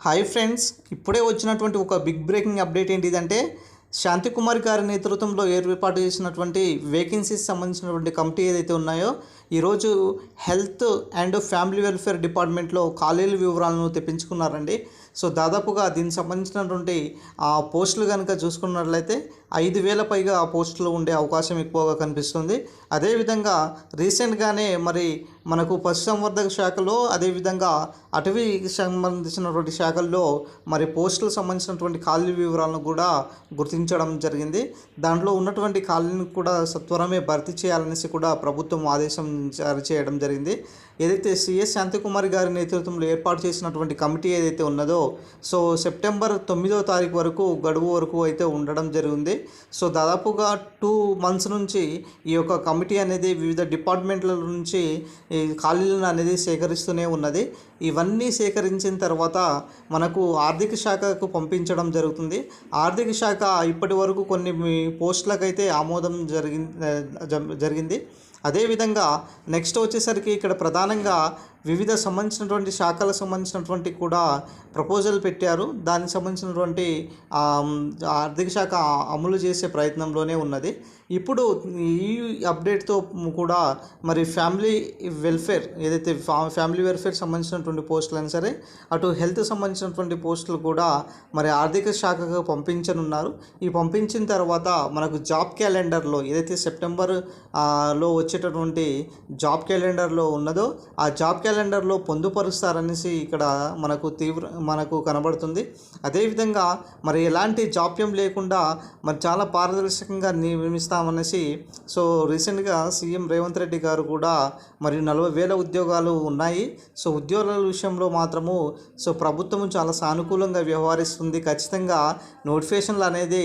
Hi friends ఇప్పుడే వచ్చినటువంటి ఒక బిగ్ బ్రేకింగ్ అప్డేట్ ఏంటిదంటే శాంతికుమార్ గారి నేతృత్వంలో ఏర్పాటు చేసినటువంటి వేకెన్సీస్ సంబంధించినటువంటి కమిటీ ఏదైతే ఉన్నాయో ఈరోజు హెల్త్ అండ్ ఫ్యామిలీ వెల్ఫేర్ డిపార్ట్మెంట్లో ఖాళీల వివరాలను తెప్పించుకున్నారండి. సో దాదాపుగా దీనికి సంబంధించినటువంటి ఆ పోస్టులు కనుక చూసుకున్నట్లయితే ఐదు వేల పైగా పోస్టులు ఉండే అవకాశం ఎక్కువగా కనిపిస్తుంది. అదేవిధంగా రీసెంట్గానే మరి మనకు పశుసంవర్ధక శాఖలో అదేవిధంగా అటవీకి సంబంధించినటువంటి శాఖల్లో మరి పోస్టులకు సంబంధించినటువంటి ఖాళీ వివరాలను కూడా గుర్తించడం జరిగింది. దాంట్లో ఉన్నటువంటి ఖాళీని కూడా సత్వరమే భర్తీ చేయాలనేసి కూడా ప్రభుత్వం ఆదేశం జారీ చేయడం జరిగింది. ఏదైతే సిఎస్ శాంతికుమారి గారి నేతృత్వంలో ఏర్పాటు చేసినటువంటి కమిటీ ఏదైతే ఉన్నదో సో సెప్టెంబర్ తొమ్మిదో తారీఖు వరకు గడువు వరకు అయితే ఉండడం జరిగింది. సో దాదాపుగా టూ మంత్స్ నుంచి ఈ యొక్క కమిటీ అనేది వివిధ డిపార్ట్మెంట్ల నుంచి ఈ ఖాళీలను అనేది సేకరిస్తూనే ఉన్నది. ఇవన్నీ సేకరించిన తర్వాత మనకు ఆర్థిక శాఖకు పంపించడం జరుగుతుంది. ఆర్థిక శాఖ ఇప్పటి వరకు కొన్ని పోస్టులకైతే ఆమోదం జరిగింది జరిగింది. అదేవిధంగా నెక్స్ట్ వచ్చేసరికి ఇక్కడ ప్రధానంగా వివిధ సంబంధించినటువంటి శాఖలకు సంబంధించినటువంటి కూడా ప్రపోజల్ పెట్టారు. దానికి సంబంధించినటువంటి ఆర్థిక శాఖ అమలు చేసే ప్రయత్నంలోనే ఉన్నది. ఇప్పుడు ఈ అప్డేట్తో కూడా మరి ఫ్యామిలీ వెల్ఫేర్ ఏదైతే ఫ్యామిలీ వెల్ఫేర్ సంబంధించినటువంటి పోస్టులు అయినా సరే అటు హెల్త్ సంబంధించినటువంటి పోస్టులు కూడా మరి ఆర్థిక శాఖకు పంపించనున్నారు. ఈ పంపించిన తర్వాత మనకు జాబ్ క్యాలెండర్లో ఏదైతే సెప్టెంబర్లో వచ్చేటటువంటి జాబ్ క్యాలెండర్లో ఉన్నదో ఆ జాబ్ క్యాలెండర్లో పొందుపరుస్తారనేసి ఇక్కడ మనకు తీవ్ర మనకు కనబడుతుంది. అదేవిధంగా మరి ఎలాంటి జాప్యం లేకుండా మరి చాలా పారదర్శకంగా నియమిస్తామనేసి సో రీసెంట్గా సీఎం రేవంత్ రెడ్డి గారు కూడా మరి నలభై వేల ఉద్యోగాలు ఉన్నాయి. సో ఉద్యోగాల విషయంలో మాత్రము సో ప్రభుత్వం చాలా సానుకూలంగా వ్యవహరిస్తుంది. ఖచ్చితంగా నోటిఫికేషన్లు అనేది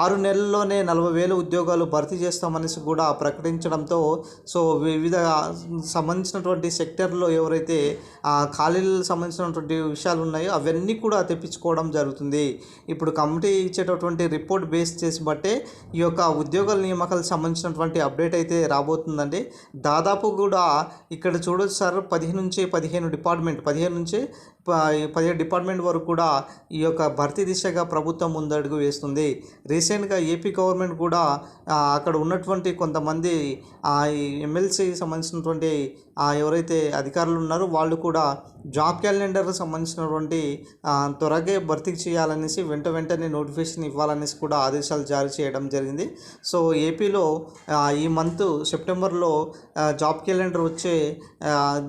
ఆరు నెలల్లోనే నలభై వేల ఉద్యోగాలు భర్తీ చేస్తామనేసి కూడా ప్రకటించడంతో సో వివిధ సంబంధించినటువంటి సెక్టర్లో ఎవరైతే ఖాళీలకు సంబంధించినటువంటి విషయాలు ఉన్నాయో అవన్నీ కూడా తెప్పించుకోవడం జరుగుతుంది. ఇప్పుడు కమిటీ ఇచ్చేటటువంటి రిపోర్ట్ బేస్ చేసి బట్టే ఈ యొక్క ఉద్యోగాల నియామకాలకు సంబంధించినటువంటి అప్డేట్ అయితే రాబోతుందండి. దాదాపు కూడా ఇక్కడ చూడొచ్చు సార్ పదిహేను నుంచి పదిహేను డిపార్ట్మెంట్ పదిహేను నుంచి పదిహేడు డిపార్ట్మెంట్ వరకు కూడా ఈ యొక్క భర్తీ దిశగా ప్రభుత్వం ముందడుగు వేస్తుంది. రీసెంట్గా ఏపీ గవర్నమెంట్ కూడా అక్కడ ఉన్నటువంటి కొంతమంది ఆ ఎమ్మెల్సీ సంబంధించినటువంటి ఎవరైతే అధికారులు ఉన్నారో వాళ్ళు కూడా జాబ్ క్యాలెండర్ సంబంధించినటువంటి త్వరగా భర్తీ చేయాలనేసి వెంట వెంటనే నోటిఫికేషన్ ఇవ్వాలనేసి కూడా ఆదేశాలు జారీ చేయడం జరిగింది. సో ఏపీలో ఈ మంత్ సెప్టెంబర్లో జాబ్ క్యాలెండర్ వచ్చే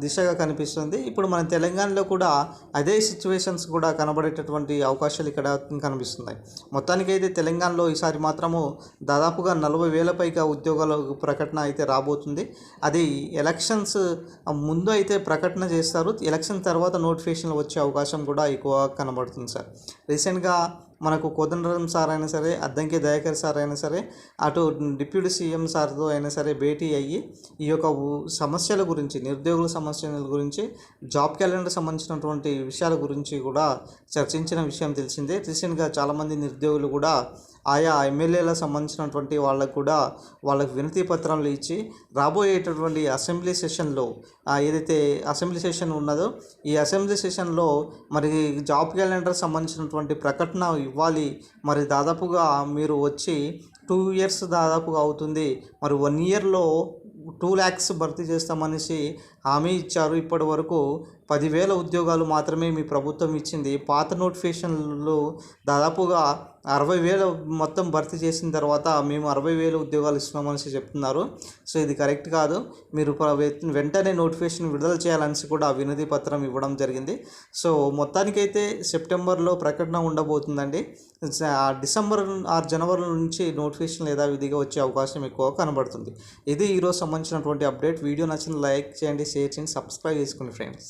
దిశగా కనిపిస్తుంది. ఇప్పుడు మన తెలంగాణలో కూడా అదే సిచ్యువేషన్స్ కూడా కనబడేటటువంటి అవకాశాలు ఇక్కడ కనిపిస్తున్నాయి. మొత్తానికైతే తెలంగాణలో ఈసారి మాత్రము దాదాపుగా నలభై వేల పైగా ఉద్యోగాల ప్రకటన అయితే రాబోతుంది. అది ఎలక్షన్స్ ముందు అయితే ప్రకటన చేస్తారు. ఎలక్షన్ తర్వాత నోటిఫికేషన్లు వచ్చే అవకాశం కూడా ఎక్కువ కనబడుతుంది సార్. రీసెంట్గా మనకు కోదండరాం సార్ అయినా సరే అద్దంకి దయాకర్ సార్ అయినా సరే అటు డిప్యూటీ సీఎం సార్తో అయినా సరే భేటీ అయ్యి ఈ యొక్క సమస్యల గురించి నిరుద్యోగుల సమస్యల గురించి జాబ్ క్యాలెండర్ సంబంధించినటువంటి విషయాల గురించి కూడా చర్చించిన విషయం తెలిసిందే. రీసెంట్గా చాలామంది నిరుద్యోగులు కూడా ఆయా ఎమ్మెల్యేలకు సంబంధించినటువంటి వాళ్ళకు కూడా వాళ్ళకు వినతి పత్రాలు ఇచ్చి రాబోయేటటువంటి అసెంబ్లీ సెషన్లో ఏదైతే అసెంబ్లీ సెషన్ ఉన్నదో ఈ అసెంబ్లీ సెషన్లో మరి జాబ్ క్యాలెండర్ సంబంధించినటువంటి ప్రకటన ఇవ్వాలి. మరి దాదాపుగా మీరు వచ్చి టూ ఇయర్స్ దాదాపుగా అవుతుంది. మరి వన్ ఇయర్లో టూ ల్యాక్స్ భర్తీ చేస్తామనేసి హామీ ఇచ్చారు. ఇప్పటి వరకు పదివేల ఉద్యోగాలు మాత్రమే మీ ప్రభుత్వం ఇచ్చింది. పాత నోటిఫికేషన్లు దాదాపుగా అరవై వేలు మొత్తం భర్తీ చేసిన తర్వాత మేము అరవై వేలు ఉద్యోగాలు ఇస్తున్నామని చెప్తున్నారు. సో ఇది కరెక్ట్ కాదు. మీరు వెంటనే నోటిఫికేషన్ విడుదల చేయాలనేసి కూడా వినతి పత్రం ఇవ్వడం జరిగింది. సో మొత్తానికైతే సెప్టెంబర్లో ప్రకటన ఉండబోతుందండి. డిసెంబర్ ఆరు జనవరి నుంచి నోటిఫికేషన్ లేదా విధిగా వచ్చే అవకాశం ఎక్కువ కనబడుతుంది. ఇది ఈరోజు సంబంధించినటువంటి అప్డేట్. వీడియో నచ్చిన లైక్ చేయండి షేర్ చేయండి సబ్స్క్రైబ్ చేసుకోండి ఫ్రెండ్స్.